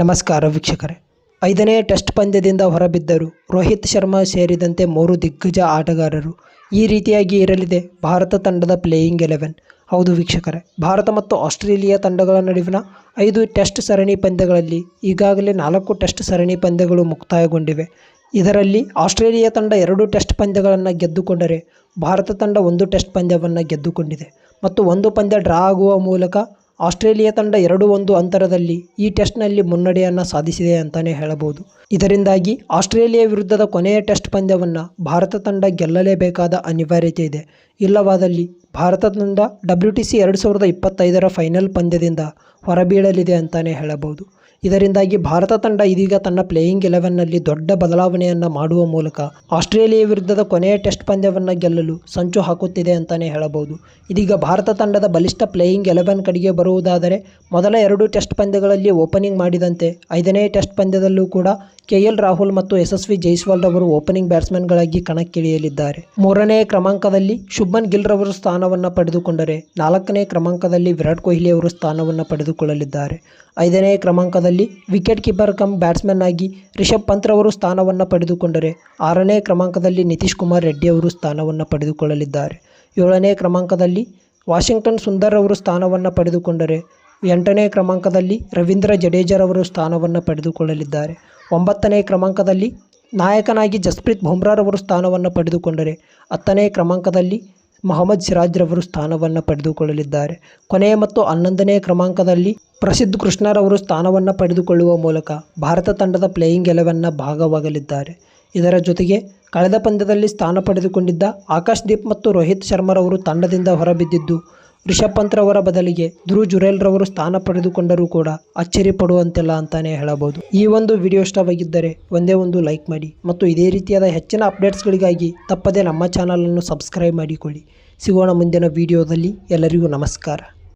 ನಮಸ್ಕಾರ ವೀಕ್ಷಕರೇ. ಐದನೇ ಟೆಸ್ಟ್ ಪಂದ್ಯದಿಂದ ಹೊರಬಿದ್ದರು ರೋಹಿತ್ ಶರ್ಮಾ ಸೇರಿದಂತೆ ಮೂರು ದಿಗ್ಗಜ ಆಟಗಾರರು ಈ ರೀತಿಯಾಗಿ ಇರಲಿದೆ ಭಾರತ ತಂಡದ ಪ್ಲೇಯಿಂಗ್ ಎಲೆವೆನ್. ಹೌದು ವೀಕ್ಷಕರೇ, ಭಾರತ ಮತ್ತು ಆಸ್ಟ್ರೇಲಿಯಾ ತಂಡಗಳ ನಡುವಿನ ಐದು ಟೆಸ್ಟ್ ಸರಣಿ ಪಂದ್ಯಗಳಲ್ಲಿ ಈಗಾಗಲೇ ನಾಲ್ಕು ಟೆಸ್ಟ್ ಸರಣಿ ಪಂದ್ಯಗಳು ಮುಕ್ತಾಯಗೊಂಡಿವೆ. ಇದರಲ್ಲಿ ಆಸ್ಟ್ರೇಲಿಯಾ ತಂಡ ಎರಡು ಟೆಸ್ಟ್ ಪಂದ್ಯಗಳನ್ನು ಗೆದ್ದುಕೊಂಡರೆ ಭಾರತ ತಂಡ ಒಂದು ಟೆಸ್ಟ್ ಪಂದ್ಯವನ್ನು ಗೆದ್ದುಕೊಂಡಿದೆ ಮತ್ತು ಒಂದು ಪಂದ್ಯ ಡ್ರಾ ಆಗುವ ಮೂಲಕ ಆಸ್ಟ್ರೇಲಿಯಾ ತಂಡ ಎರಡು ಒಂದು ಅಂತರದಲ್ಲಿ ಈ ಟೆಸ್ಟ್ನಲ್ಲಿ ಮುನ್ನಡೆಯನ್ನು ಸಾಧಿಸಿದೆ ಅಂತಲೇ ಹೇಳಬಹುದು. ಇದರಿಂದಾಗಿ ಆಸ್ಟ್ರೇಲಿಯಾ ವಿರುದ್ಧದ ಕೊನೆಯ ಟೆಸ್ಟ್ ಪಂದ್ಯವನ್ನು ಭಾರತ ತಂಡ ಗೆಲ್ಲಲೇಬೇಕಾದ ಅನಿವಾರ್ಯತೆ ಇದೆ. ಇಲ್ಲವಾದಲ್ಲಿ ಭಾರತ ತಂಡ ಡಬ್ಲ್ಯೂ ಟಿ ಸಿ ಎರಡು ಸಾವಿರದ ಇಪ್ಪತ್ತೈದರ ಫೈನಲ್ ಪಂದ್ಯದಿಂದ ಹೊರಬೀಳಲಿದೆ ಅಂತಲೇ ಹೇಳಬಹುದು. ಇದರಿಂದಾಗಿ ಭಾರತ ತಂಡ ಇದೀಗ ತನ್ನ ಪ್ಲೇಯಿಂಗ್ ಎಲೆವೆನ್ನಲ್ಲಿ ದೊಡ್ಡ ಬದಲಾವಣೆಯನ್ನು ಮಾಡುವ ಮೂಲಕ ಆಸ್ಟ್ರೇಲಿಯಾ ವಿರುದ್ಧದ ಕೊನೆಯ ಟೆಸ್ಟ್ ಪಂದ್ಯವನ್ನು ಗೆಲ್ಲಲು ಸಂಚು ಹಾಕುತ್ತಿದೆ ಅಂತಲೇ ಹೇಳಬಹುದು. ಇದೀಗ ಭಾರತ ತಂಡದ ಬಲಿಷ್ಠ ಪ್ಲೇಯಿಂಗ್ ಎಲೆವೆನ್ ಕಡೆಗೆ ಬರುವುದಾದರೆ ಮೊದಲ ಎರಡು ಟೆಸ್ಟ್ ಪಂದ್ಯಗಳಲ್ಲಿ ಓಪನಿಂಗ್ ಮಾಡಿದಂತೆ ಐದನೇ ಟೆಸ್ಟ್ ಪಂದ್ಯದಲ್ಲೂ ಕೂಡ ಕೆ ಎಲ್ ರಾಹುಲ್ ಮತ್ತು ಯಶಸ್ವಿ ಜೈಸ್ವಾಲ್ ರವರು ಓಪನಿಂಗ್ ಬ್ಯಾಟ್ಸ್ಮನ್ಗಳಾಗಿ ಕಣಕ್ಕಿಳಿಯಲಿದ್ದಾರೆ. ಮೂರನೇ ಕ್ರಮಾಂಕದಲ್ಲಿ ಶುಭ್ಮನ್ ಗಿಲ್ ರವರು ಸ್ಥಾನವನ್ನು ಪಡೆದುಕೊಂಡರೆ ನಾಲ್ಕನೇ ಕ್ರಮಾಂಕದಲ್ಲಿ ವಿರಾಟ್ ಕೊಹ್ಲಿ ಅವರು ಸ್ಥಾನವನ್ನು ಪಡೆದುಕೊಳ್ಳಲಿದ್ದಾರೆ. ಐದನೇ ಕ್ರಮಾಂಕದಲ್ಲಿ ವಿಕೆಟ್ ಕೀಪರ್ ಕಮ್ ಬ್ಯಾಟ್ಸ್ಮನ್ ಆಗಿ ರಿಷಬ್ ಪಂತ್ ರವರು ಸ್ಥಾನವನ್ನು ಪಡೆದುಕೊಂಡರೆ ಆರನೇ ಕ್ರಮಾಂಕದಲ್ಲಿ ನಿತೀಶ್ ಕುಮಾರ್ ರೆಡ್ಡಿ ಅವರು ಸ್ಥಾನವನ್ನು ಪಡೆದುಕೊಳ್ಳಲಿದ್ದಾರೆ. ಏಳನೇ ಕ್ರಮಾಂಕದಲ್ಲಿ ವಾಷಿಂಗ್ಟನ್ ಸುಂದರ್ ಅವರು ಸ್ಥಾನವನ್ನು ಪಡೆದುಕೊಂಡರೆ ಎಂಟನೇ ಕ್ರಮಾಂಕದಲ್ಲಿ ರವೀಂದ್ರ ಜಡೇಜರವರು ಸ್ಥಾನವನ್ನು ಪಡೆದುಕೊಳ್ಳಲಿದ್ದಾರೆ. ಒಂಬತ್ತನೇ ಕ್ರಮಾಂಕದಲ್ಲಿ ನಾಯಕನಾಗಿ ಜಸ್ಪ್ರೀತ್ ಬುಮ್ರಾರವರು ಸ್ಥಾನವನ್ನು ಪಡೆದುಕೊಂಡರೆ, ಹತ್ತನೇ ಕ್ರಮಾಂಕದಲ್ಲಿ ಮೊಹಮ್ಮದ್ ಸಿರಾಜ್ರವರು ಸ್ಥಾನವನ್ನು ಪಡೆದುಕೊಳ್ಳಲಿದ್ದಾರೆ. ಕೊನೆಯ ಮತ್ತು ಹನ್ನೊಂದನೇ ಕ್ರಮಾಂಕದಲ್ಲಿ ಪ್ರಸಿದ್ಧ ಕೃಷ್ಣರವರು ಸ್ಥಾನವನ್ನು ಪಡೆದುಕೊಳ್ಳುವ ಮೂಲಕ ಭಾರತ ತಂಡದ ಪ್ಲೇಯಿಂಗ್ ಎಲೆವೆನ್ನ ಭಾಗವಾಗಲಿದ್ದಾರೆ. ಇದರ ಜೊತೆಗೆ ಕಳೆದ ಪಂದ್ಯದಲ್ಲಿ ಸ್ಥಾನ ಪಡೆದುಕೊಂಡಿದ್ದ ಆಕಾಶ್ ದೀಪ್ ಮತ್ತು ರೋಹಿತ್ ಶರ್ಮರವರು ತಂಡದಿಂದ ಹೊರಬಿದ್ದಿದ್ದು ರಿಷಬ್ ಪಂತ್ರವರ ಬದಲಿಗೆ ಧ್ರುವ್ ಜುರೇಲ್ರವರು ಸ್ಥಾನ ಪಡೆದುಕೊಂಡರೂ ಕೂಡ ಅಚ್ಚರಿ ಪಡುವಂತಿಲ್ಲ ಅಂತಾನೆ ಹೇಳಬಹುದು. ಈ ಒಂದು ವಿಡಿಯೋ ಇಷ್ಟವಾಗಿದ್ದರೆ ಒಂದೇ ಒಂದು ಲೈಕ್ ಮಾಡಿ ಮತ್ತು ಇದೇ ರೀತಿಯಾದ ಹೆಚ್ಚಿನ ಅಪ್ಡೇಟ್ಸ್ಗಳಿಗಾಗಿ ತಪ್ಪದೇ ನಮ್ಮ ಚಾನಲನ್ನು ಸಬ್ಸ್ಕ್ರೈಬ್ ಮಾಡಿಕೊಳ್ಳಿ. ಸಿಗೋಣ ಮುಂದಿನ ವಿಡಿಯೋದಲ್ಲಿ ಎಲ್ಲರಿಗೂ ನಮಸ್ಕಾರ.